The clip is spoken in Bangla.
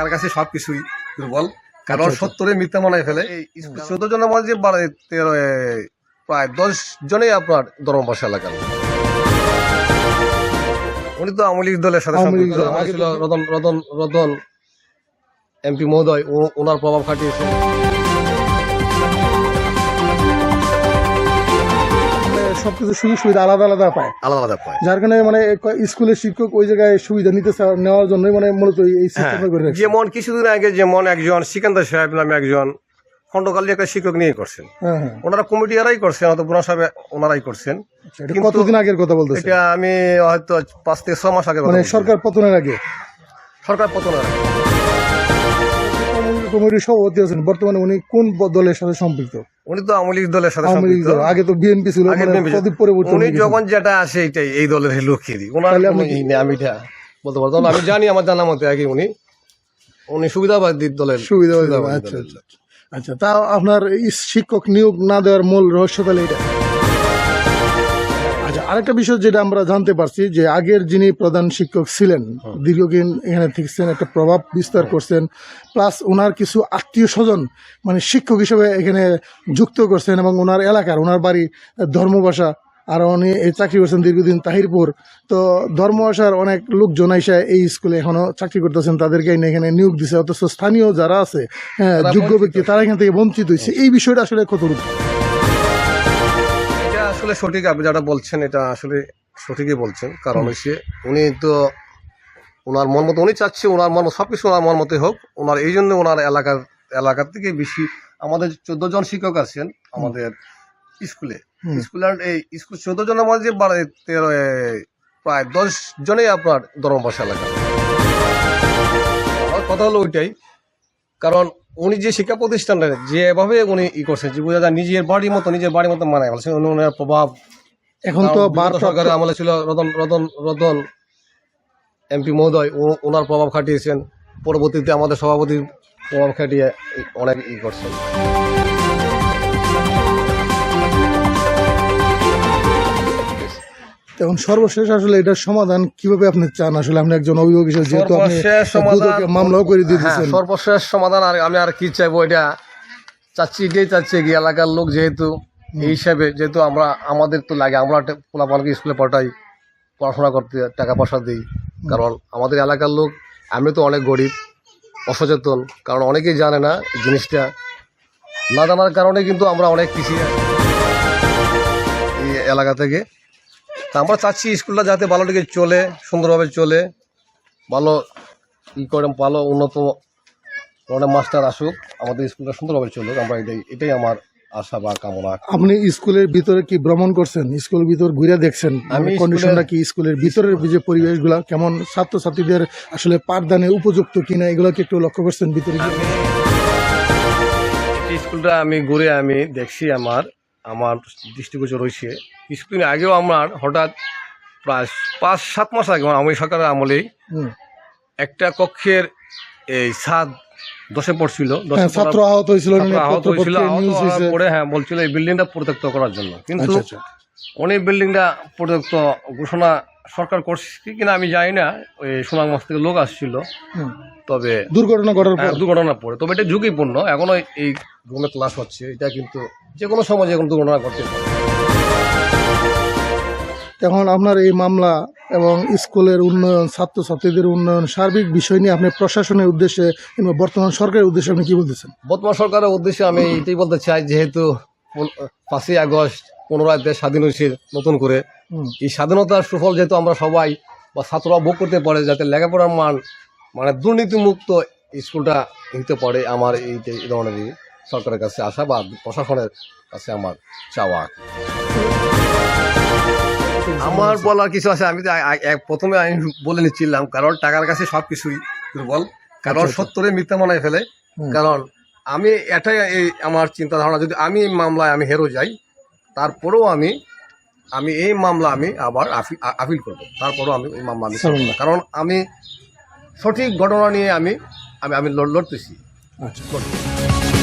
টাকার কাছে সবকিছুই দুর্বল। কারণ আচ্ছা, আচ্ছা। সত্তরে মিথ্যা মনে ফেলে। চোদ্দ জনের মধ্যে প্রায় দশ জনেই আপনার ধর্মবাসা এলাকার। উনি তো আওয়ামী লীগ দলের সাথে রতন রতন রতন এমপি মহোদয়। ও ওনার প্রভাব খাটিয়েছে। সবকিছু সুযোগ সুবিধা আলাদা আলাদা পায়। আলাদা আলাদা পায়। যার কারণে মানে স্কুলের শিক্ষক ওই জায়গায় সুবিধা নিতে নেওয়ার জন্যই মানে মূলত এই- হ্যাঁ, করে যেমন কিছুদিন আগে যেমন একজন সিকান্দার সাহেব নামে একজন খণ্ডকালী একটা শিক্ষক নিয়ে করছেন। হ্যাঁ হ্যাঁ। ওনারা কমিটি এরাই করছেন অত বুড়া সাহেব ওনারাই করছেন। আচ্ছা, কতদিন আগের কথা বলতেছে এটা আমি হয়তো পাঁচ থেকে ছ মাস আগে মানে সরকার পতনের আগে? সরকার পতন আর কি। কমিটির সভাপতি আছেন। বর্তমানে উনি কোন দলের সাথে সম্পৃক্ত? উনি তো আওয়ামী লীগ দলের সাথে আওয়ামী লীগ সম্পৃক্ত। দল। আগে তো বিএনপি ছিল প্রদীপ পরিবর্তন উনি যখন যেটা আসে এটাই এই দলের লোকেরই ওনার আমি এটা বলতে পারতাম আমি জানি আমার জানা মতে আগে উনি উনি সুবিধাবাদী দলের সুবিধা হয়ে যাবে। সুবিধাবাদী আচ্ছা আচ্ছা আচ্ছা তা আপনার এই শিক্ষক নিয়োগ না দেওয়ার মূল রহস্য তাহলে এটা আচ্ছা আরেকটা বিষয় যেটা আমরা জানতে পারছি যে আগের যিনি প্রধান শিক্ষক ছিলেন দীর্ঘদিন এখানে থেকেছেন একটা প্রভাব বিস্তার করছেন প্লাস ওনার কিছু আত্মীয় স্বজন মানে শিক্ষক হিসেবে এখানে যুক্ত করছেন এবং ওনার এলাকার ওনার বাড়ি ধর্মবাসা আর উনি এই চাকরি করছেন দীর্ঘদিন তাহিরপুর। তো ধর্মবাসার অনেক লোকজন আইসা এই স্কুলে এখনও চাকরি করতেছেন তাদেরকে এখানে নিয়োগ দিছে। অথচ স্থানীয় যারা আছে হ্যাঁ যোগ্য ব্যক্তি তারা এখান থেকে বঞ্চিত হয়েছে। এই বিষয়টা আসলে কত এটা আসলে সঠিক আপনি যেটা বলছেন এটা আসলে সঠিকই বলছেন। কারণ হচ্ছে উনি তো ওনার মন মতো উনি চাচ্ছে ওনার মন সব কিছু ওনার মন মতো হোক। ওনার এই জন্য ওনার এলাকার এলাকার থেকে বেশি আমাদের চোদ্দ জন শিক্ষক আছেন আমাদের স্কুলে। হুম। স্কুলের এই স্কুল চোদ্দ জনের মধ্যে প্রায় দশ জনেই আপনার ধর্মবাসা এলাকা আমার কথা হলো ওইটাই। কারণ উনি যে শিক্ষা প্রতিষ্ঠানটা যেভাবে উনি ই করছেন যে বোঝা যায় নিজের বাড়ির মতো নিজের বাড়ির মতো মানায় বলছে উনি ওনার প্রভাব এখন তো বার সরকারের আমলে ছিল রতন রতন রতন এমপি মহোদয় ও ওনার প্রভাব খাটিয়েছেন। পরবর্তীতে আমাদের সভাপতির প্রভাব খাটিয়ে অনেক ই করছেন। এখন সর্বশেষ আসলে এটার সমাধান কীভাবে আপনি চান? আসলে আপনি একজন অভিভাবক হিসেবে যেহেতু আপনি দুদকে মামলাও করে দিয়ে হ্যাঁ, সর্বশেষ সমাধান আর আমি আর কি চাইব এটা? চাচ্ছি এটাই চাচ্ছি কি এলাকার লোক যেহেতু এই হিসাবে যেহেতু আমরা আমাদের তো লাগে আমরা একটা পোলাপানকে স্কুলে পাঠাই পড়াশোনা করতে টাকা পয়সা দিই। কারণ আমাদের এলাকার লোক আমি তো অনেক গরিব অসচেতন কারণ অনেকেই জানে না জিনিসটা। না জানার কারণে কিন্তু আমরা অনেক পিছিয়ে আছি এই এলাকা থেকে। তা আমরা চাচ্ছি স্কুলটা যাতে ভালো দিকে চলে সুন্দরভাবে চলে ভালো ই করে ভালো উন্নত ধরনের মাস্টার আসুক আমাদের স্কুলটা সুন্দরভাবে চলুক। আমরা এটাই এটাই আমার আশা বা কামনা। আপনি স্কুলের ভিতরে কি ভ্রমণ করছেন? স্কুলের ভিতর ঘুরে দেখছেন? আমি কন্ডিশনটা কি স্কুলের ভিতরের যে পরিবেশগুলা কেমন ছাত্রছাত্রীদের আসলে পাঠদানে উপযুক্ত কিনা এগুলো কি একটু লক্ষ্য করছেন ভিতরে এই স্কুলটা আমি ঘুরে আমি দেখছি আমার। আমার দৃষ্টিগোচর রয়েছে কিছুদিন আগেও আমার হঠাৎ প্রায় পাঁচ সাত মাস আগে আমি সরকারের আমলেই একটা কক্ষের এই সাত দশে পড়ছিল। হ্যাঁ, ছাত্র আহত হয়েছিল আহত হয়েছিল আহত। পরে হ্যাঁ বলছিল এই বিল্ডিংটা প্রত্যক্ত করার জন্য। কিন্তু আচ্ছা আচ্ছা। অনেক বিল্ডিংটা প্রত্যক্ত ঘোষণা সরকার করছে কি কিনা আমি জানি না। ওই সুনামগঞ্জ থেকে লোক আসছিল। তবে দুর্ঘটনা ঘটার পর। হ্যাঁ, দুর্ঘটনা পড়ে তবে এটা ঝুঁকিপূর্ণ। এখনও এই রুমে ক্লাস হচ্ছে। এটা কিন্তু যে কোনো সময় যে কোনো দুর্ঘটনা ঘটতে পারে। এখন আপনার এই মামলা এবং স্কুলের উন্নয়ন ছাত্রছাত্রীদের উন্নয়ন সার্বিক বিষয় নিয়ে আপনি প্রশাসনের উদ্দেশ্যে কিংবা বর্তমান সরকারের উদ্দেশ্যে আপনি কি বলতেছেন? বর্তমান সরকারের উদ্দেশ্যে আমি এটাই বলতে চাই যেহেতু পাঁচই আগস্ট পনেরোই দেশ স্বাধীন হয়েছে নতুন করে। এই স্বাধীনতার সুফল যেহেতু আমরা সবাই বা ছাত্ররা ভোগ করতে পারে যাতে লেখাপড়ার মান মানে দুর্নীতিমুক্ত স্কুলটা নিতে পারে আমার এই ধরনের সরকারের কাছে আসা বা প্রশাসনের কাছে আমার চাওয়া। আমার বলার কিছু আছে আমি তো প্রথমে আমি বলে নিচ্ছিলাম কারণ টাকার কাছে সব কিছুই দুর্বল কারণ আচ্ছা, আচ্ছা। সত্তরে মিথ্যা মনে ফেলে। কারণ আমি এটাই এই আমার চিন্তা ধারণা যদি আমি মামলায় আমি হেরো যাই তারপরেও আমি আমি এই মামলা আমি আবার আপিল করব। তারপরেও আমি এই মামলা আমি কারণ আমি সঠিক ঘটনা নিয়ে আমি আমি আমি লড়- লড়তেছি। আচ্ছা।